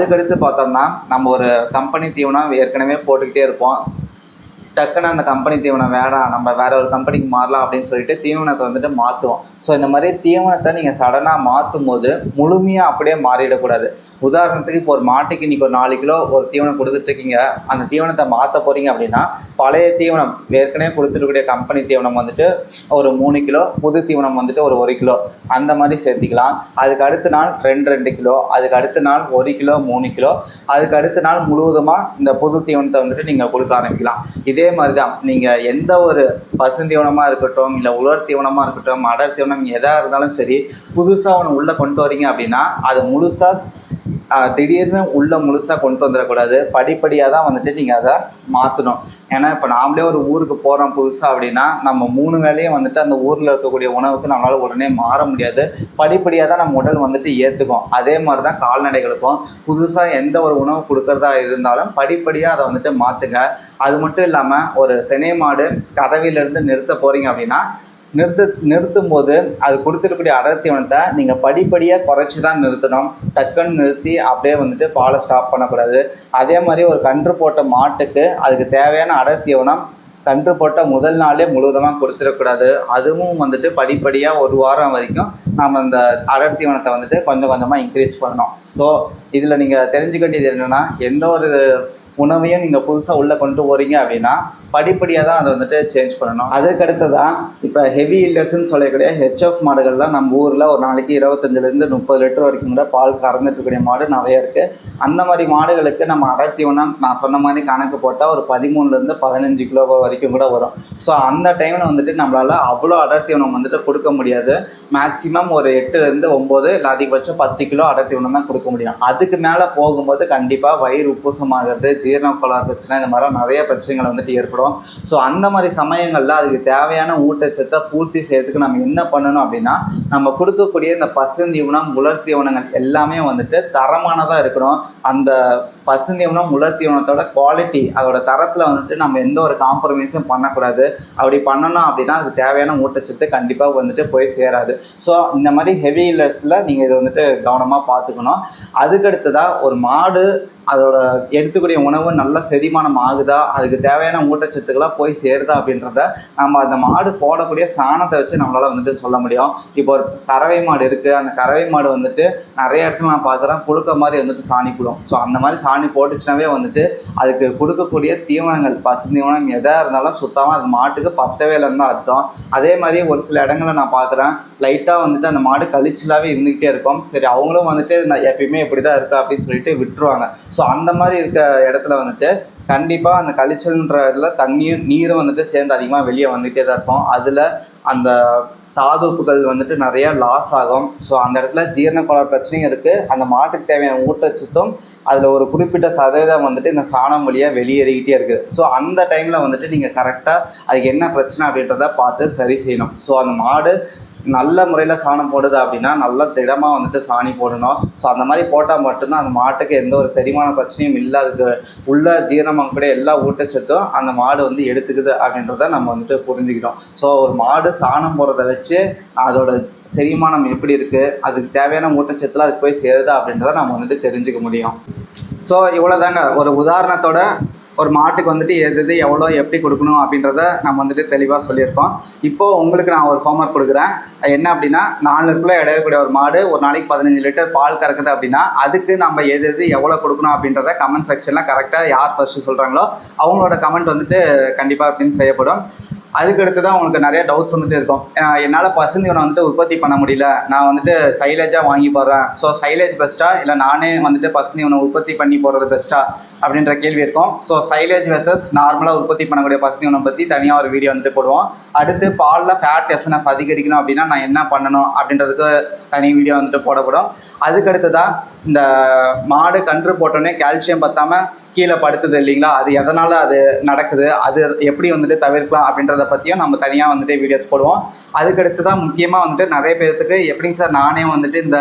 அதுக்கடுத்து பார்த்தோம்னா நம்ம ஒரு கம்பெனி தீவனம் ஏற்கனவே போட்டுக்கிட்டே இருப்போம். டக்குன்னு அந்த கம்பெனி தீவனம் வேணாம் நம்ம வேற ஒரு கம்பெனிக்கு மாறலாம் அப்படின்னு சொல்லிட்டு தீவனத்தை வந்துட்டு மாற்றுவோம் ஸோ இந்த மாதிரி தீவனத்தை நீங்கள் சடனாக மாற்றும் போது முழுமையாக அப்படியே மாறிடக்கூடாது. உதாரணத்துக்கு இப்போ ஒரு மாட்டுக்கு இன்றைக்கி ஒரு நாலு கிலோ ஒரு தீவனம் கொடுத்துட்ருக்கீங்க. அந்த தீவனத்தை மாற்ற போகிறீங்க அப்படின்னா பழைய தீவனம் ஏற்கனவே கொடுத்துருக்கக்கூடிய கம்பெனி தீவனம் வந்துட்டு ஒரு மூணு கிலோ புது தீவனம் வந்துட்டு ஒரு ஒரு கிலோ. அந்த மாதிரி சேர்த்திக்கலாம். அதுக்கு அடுத்த நாள் ரெண்டு ரெண்டு கிலோ. அதுக்கு அடுத்த நாள் ஒரு கிலோ மூணு கிலோ. அதுக்கு அடுத்த நாள் முழுவதுமாக இந்த புது தீவனத்தை வந்துட்டு நீங்கள் கொடுக்க ஆரம்பிக்கலாம். இதே மாதிரி தான் நீங்கள் எந்த ஒரு பசுந்தீவனமாக இருக்கட்டும் இல்லை உலர் தீவனமாக இருக்கட்டும் அடர் தீவனம் எதாக இருந்தாலும் சரி புதுசாக ஒன்று உள்ளே கொண்டு வரீங்க அப்படின்னா அது முழுசாக திடீர்னு உள்ளே முழுசாக கொண்டு வந்துடக்கூடாது. படிப்படியாக தான் வந்துட்டு நீங்கள் அதை மாற்றணும் ஏன்னா இப்போ நாமளே ஒரு ஊருக்கு போகிறோம் புதுசாக அப்படின்னா நம்ம மூணு வேலையும் வந்துட்டு அந்த ஊரில் இருக்கக்கூடிய உணவுக்கு நம்மளால் உடனே மாற முடியாது. படிப்படியாக தான் நம்ம உடல் வந்துட்டு ஏற்றுக்கும் அதே மாதிரி தான் கால்நடைகளுக்கும். புதுசாக எந்த ஒரு உணவு கொடுக்கறதா இருந்தாலும் படிப்படியாக அதை வந்துட்டு மாற்றுங்க அது மட்டும் இல்லாமல் ஒரு செனை மாடு கறவையிலேருந்து நிறுத்த போகிறீங்க அப்படின்னா நிறுத்து நிறுத்தும் போது அது கொடுத்துருக்கூடிய அடர்த்தி தீவனத்தை நீங்கள் படிப்படியாக குறைச்சி தான் நிறுத்தணும். டக்குன்னு நிறுத்தி அப்படியே வந்துட்டு பாலை ஸ்டாப் பண்ணக்கூடாது. அதே மாதிரி ஒரு கன்று போட்ட மாட்டுக்கு அதுக்கு தேவையான அடர்த்தி தீவனம் கன்று போட்ட முதல் நாளே முழுவதுமாக கொடுத்துடக்கூடாது. அதுவும் வந்துட்டு படிப்படியாக ஒரு வாரம் வரைக்கும் நாம் அந்த அடர்த்தி வனத்தை வந்துட்டு கொஞ்சம் கொஞ்சமாக இன்க்ரீஸ் பண்ணணும். ஸோ இதில் நீங்கள் தெரிஞ்சுக்கிட்டது என்னென்னா எந்த ஒரு உணவையும் நீங்கள் புதுசாக உள்ளே கொண்டு போகிறீங்க அப்படின்னா படிப்படியாக தான் அதை வந்துட்டு சேஞ்ச் பண்ணணும். அதுக்கடுத்து தான் இப்போ ஹெவி இல்லர்ஸ்ன்னு சொல்லக்கூடிய ஹெச்எஃப் மாடுகள்லாம் நம்ம ஊரில் ஒரு நாளைக்கு இருபத்தஞ்சிலேருந்து முப்பது லிட்டர் வரைக்கும் கூட பால் கறந்துட்டு இருக்கக்கூடிய மாடு நிறைய இருக்குது அந்த மாதிரி மாடுகளுக்கு நம்ம அடர்த்திவனம் நான் சொன்ன மாதிரி கணக்கு போட்டால் ஒரு பதிமூணுலேருந்து பதினஞ்சு கிலோ வரைக்கும் கூட வரும். ஸோ அந்த டைமில் வந்துட்டு நம்மளால் அவ்வளோ அடர்த்தி தீவனம் வந்துட்டு கொடுக்க முடியாது. மேக்ஸிமம் ஒரு எட்டுலேருந்து ஒம்பது இல்லை அதிகபட்சம் பத்து கிலோ அடர்த்தி தீவனம் தான் கொடுக்க முடியும். அதுக்கு மேலே போகும்போது கண்டிப்பாக வயிறு உப்புசமாகிறது ஜீரண கோளாறு பிரச்சனை இந்த மாதிரி நிறைய பிரச்சனைகள் வந்துட்டு ஏற்படும். ஸோ அந்த மாதிரி சமயங்களில் அதுக்கு தேவையான ஊட்டச்சத்தை பூர்த்தி செய்யறதுக்கு நம்ம என்ன பண்ணணும் அப்படின்னா நம்ம கொடுக்கக்கூடிய இந்த பசுந்தீவனம் உலர் தீவனங்கள் எல்லாமே வந்துட்டு தரமானதாக இருக்கணும். அந்த பசுந்தீவனம் உலர் தீவனத்தோட குவாலிட்டி அதோட தரத்தில் வந்துட்டு நம்ம எந்த ஒரு காம்ப்ரமைஸும் பண்ணக்கூடாது. அப்படி பண்ணணும் அப்படின்னா அதுக்கு தேவையான ஊட்டச்சத்து கண்டிப்பாக வந்துட்டு போய் சேராது. ஸோ இந்த மாதிரி ஹெவி இல்லர்ஸில் நீங்கள் இதை வந்துட்டு கவனமாக பார்த்துக்கணும். அதுக்கடுத்ததாக ஒரு மாடு அதோட எடுத்துக்கூடிய உணவு நல்ல செரிமானம் ஆகுதா? அதுக்கு தேவையான ஊட்டச்சத்துக்களாக போய் சேருதா அப்படின்றத நம்ம அந்த மாடு போடக்கூடிய சாணத்தை வச்சு நம்மளால் வந்துட்டு சொல்ல முடியும். இப்போ ஒரு கறவை மாடு இருக்குது அந்த கறவை மாடு வந்துட்டு நிறைய இடத்துல நான் பார்க்குறேன். புழுக்க மாதிரி வந்துட்டு சாணி போடும். ஸோ அந்த மாதிரி சாணி போட்டுச்சுனாவே வந்துட்டு அதுக்கு கொடுக்கக்கூடிய தீவனங்கள் பசு தீவனம் எதாக இருந்தாலும் சுத்தமாக அது மாட்டுக்கு பத்தவே இல்லைன்னு தான் அர்த்தம். அதே மாதிரி ஒரு சில இடங்களில் நான் பார்க்குறேன். லைட்டாக வந்துட்டு அந்த மாடு கழிச்சலாகவே இருந்துக்கிட்டே இருக்கும். சரி அவங்களும் வந்துட்டு நான் எப்பயுமே இப்படி தான் இருக்கா அப்படின்னு சொல்லிட்டு விட்டுருவாங்க. ஸோ ஸோ அந்த மாதிரி இருக்க இடத்துல வந்துட்டு கண்டிப்பாக அந்த கழிச்சல்ன்ற இதில் தண்ணியும் நீரும் வந்துட்டு சேர்ந்து அதிகமாக வெளியே வந்துகிட்டே தான் இருக்கும். அதில் அந்த தாதுப்புகள் வந்துட்டு நிறையா லாஸ் ஆகும். ஸோ அந்த இடத்துல ஜீரண கோளாறு பிரச்சனையும் இருக்குது அந்த மாட்டுக்கு தேவையான ஊட்டச்சத்தும் அதில் ஒரு குறிப்பிட்ட சதவீதம் வந்துட்டு இந்த சாணம் வழியாக வெளியேறிக்கிட்டே இருக்குது ஸோ அந்த டைமில் வந்துட்டு நீங்கள் கரெக்டாக அதுக்கு என்ன பிரச்சனை அப்படின்றத பார்த்து சரி செய்யணும். ஸோ அந்த மாடு நல்ல முறையில் சாணம் போடுது அப்படின்னா நல்ல திடமாக வந்துட்டு சாணி போடணும். ஸோ அந்த மாதிரி போட்டால் மட்டும்தான் அந்த மாட்டுக்கு எந்த ஒரு செரிமான பிரச்சனையும் இல்லை. அதுக்கு உள்ள ஜீரணமாகக்கூடிய எல்லா ஊட்டச்சத்தும் அந்த மாடு வந்து எடுத்துக்குது அப்படின்றத நம்ம வந்துட்டு புரிஞ்சுக்கிறோம் ஸோ ஒரு மாடு சாணம் போடுறத வச்சு அதோட செரிமானம் எப்படி இருக்குது அதுக்கு தேவையான ஊட்டச்சத்தில் அதுக்கு போய் சேருதா அப்படின்றத நம்ம வந்துட்டு தெரிஞ்சுக்க முடியும். ஸோ இவ்வளோதாங்க ஒரு உதாரணத்தோட ஒரு மாட்டுக்கு வந்துட்டு எது எது எவ்வளோ எப்படி கொடுக்கணும் அப்படின்றத நம்ம வந்துட்டு தெளிவாக சொல்லியிருக்கோம். இப்போது உங்களுக்கு நான் ஒரு ஹோம்ஒர்க் கொடுக்குறேன். என்ன அப்படின்னா நாலு கிலோ எடை ஒரு மாடு ஒரு நாளைக்கு பதினஞ்சு லிட்டர் பால் கறக்குது அப்படின்னா அதுக்கு நம்ம எது எது எவ்வளோ கொடுக்கணும் அப்படின்றத கமெண்ட் செக்ஷனில் கரெக்டாக யார் ஃபஸ்ட்டு சொல்கிறாங்களோ அவங்களோட கமெண்ட் வந்துட்டு கண்டிப்பாக பின் செய்யப்படும். அதுக்கடுத்து தான் உங்களுக்கு நிறைய டவுட்ஸ் வந்துட்டு இருக்கும். என்னால் பசுந்தீவனை வந்துட்டு உற்பத்தி பண்ண முடியல. நான் வந்துட்டு சைலேஜாக வாங்கி போடுறேன். ஸோ சைலேஜ் பெஸ்ட்டா இல்லை நானே வந்துட்டு பசுந்தீவனை உற்பத்தி பண்ணி போடுறது பெஸ்ட்டா அப்படின்ற கேள்வி இருக்கும். ஸோ சைலேஜ் வெர்சஸ் நார்மலாக உற்பத்தி பண்ணக்கூடிய பசுந்தீவனை பற்றி தனியாக ஒரு வீடியோ வந்துட்டு போடுவோம். அடுத்து பாலில் ஃபேட் எஸ்என்எஃப் அதிகரிக்கணும் அப்படின்னா நான் என்ன பண்ணணும் அப்படின்றதுக்கு தனி வீடியோ வந்துட்டு போடப்படும். அதுக்கடுத்து தான் இந்த மாடு கன்று போட்டோன்னே கால்சியம் பற்றாமல் கீழே படுத்துது இல்லைங்களா? அது எதனால் அது நடக்குது? அது எப்படி வந்துட்டு தவிர்க்கலாம் அப்படின்றத பற்றியும் நம்ம தனியாக வந்துட்டு வீடியோஸ் போடுவோம். அதுக்கடுத்து தான் முக்கியமாக வந்துட்டு நிறைய பேர்த்துக்கு எப்படிங்க சார் நானே வந்துட்டு இந்த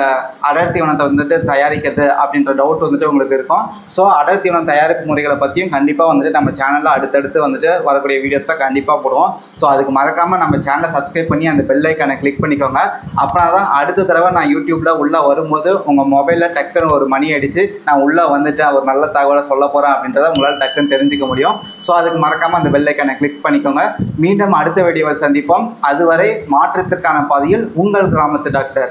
அடர் தீவனத்தை வந்துட்டு தயாரிக்கிறது அப்படின்ற டவுட் வந்துட்டு உங்களுக்கு இருக்கும். ஸோ அடர் தீவனம் தயாரிப்பு முறைகளை பற்றியும் கண்டிப்பாக வந்துட்டு நம்ம சேனலில் அடுத்தடுத்து வந்துட்டு வரக்கூடிய வீடியோஸில் கண்டிப்பாக போடுவோம். ஸோ அதுக்கு மறக்காமல் நம்ம சேனலை சப்ஸ்கிரைப் பண்ணி அந்த பெல் ஐக்கானை கிளிக் பண்ணிக்கோங்க. அப்படின்னா தான் அடுத்த தடவை நான் யூடியூப்பில் உள்ளே வரும்போது உங்கள் மொபைலில் டக்குன்னு ஒரு மணி அடித்து நான் உள்ளே வந்துட்டு ஒரு நல்ல தகவலை சொல்ல போகிறேன் அப்படின்றத உங்களால் டக்குன்னு தெரிஞ்சுக்க முடியும். ஸோ அதுக்கு மறக்காமல் அந்த வெள்ளைக்கான கிளிக் பண்ணிக்கோங்க. மீண்டும் அடுத்த வீடியோவில் சந்திப்போம். அதுவரை மாற்றத்திற்கான பாதையில் உங்கள் கிராமத்து டாக்டர்